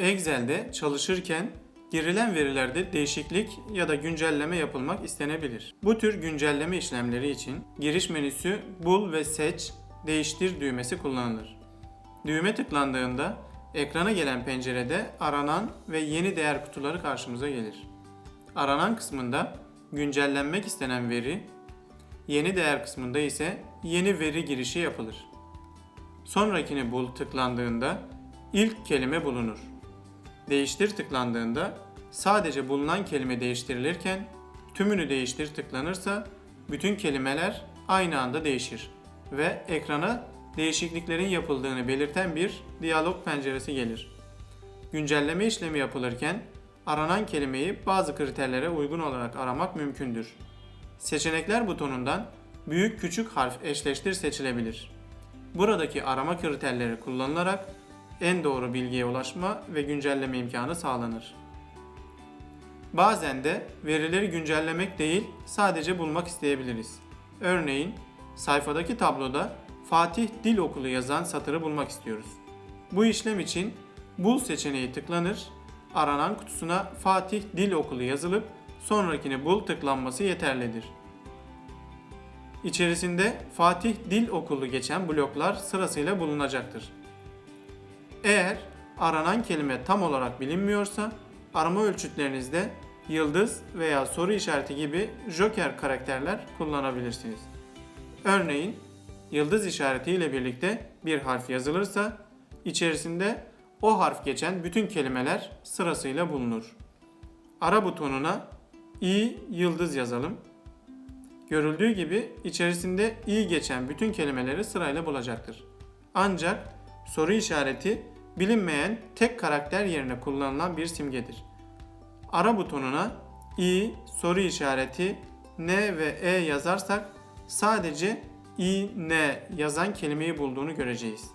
Excel'de çalışırken girilen verilerde değişiklik ya da güncelleme yapılmak istenebilir. Bu tür güncelleme işlemleri için giriş menüsü Bul ve Seç, Değiştir düğmesi kullanılır. Düğme tıklandığında ekrana gelen pencerede aranan ve yeni değer kutuları karşımıza gelir. Aranan kısmında güncellenmek istenen veri, yeni değer kısmında ise yeni veri girişi yapılır. Sonrakini bul tıklandığında ilk kelime bulunur. Değiştir tıklandığında sadece bulunan kelime değiştirilirken tümünü değiştir tıklanırsa bütün kelimeler aynı anda değişir ve ekrana değişikliklerin yapıldığını belirten bir diyalog penceresi gelir. Güncelleme işlemi yapılırken aranan kelimeyi bazı kriterlere uygun olarak aramak mümkündür. Seçenekler butonundan büyük küçük harf eşleştir seçilebilir. Buradaki arama kriterleri kullanılarak en doğru bilgiye ulaşma ve güncelleme imkanı sağlanır. Bazen de verileri güncellemek değil, sadece bulmak isteyebiliriz. Örneğin, sayfadaki tabloda Fatih Dil Okulu yazan satırı bulmak istiyoruz. Bu işlem için Bul seçeneği tıklanır, aranan kutusuna Fatih Dil Okulu yazılıp sonrakini bul tıklanması yeterlidir. İçerisinde Fatih Dil Okulu geçen bloklar sırasıyla bulunacaktır. Eğer aranan kelime tam olarak bilinmiyorsa arama ölçütlerinizde yıldız veya soru işareti gibi joker karakterler kullanabilirsiniz. Örneğin yıldız işareti ile birlikte bir harf yazılırsa içerisinde o harf geçen bütün kelimeler sırasıyla bulunur. Ara butonuna i yıldız yazalım. Görüldüğü gibi içerisinde i geçen bütün kelimeleri sırayla bulacaktır. Ancak soru işareti bilinmeyen tek karakter yerine kullanılan bir simgedir. Ara butonuna i, soru işareti, n ve e yazarsak sadece i, n yazan kelimeyi bulduğunu göreceğiz.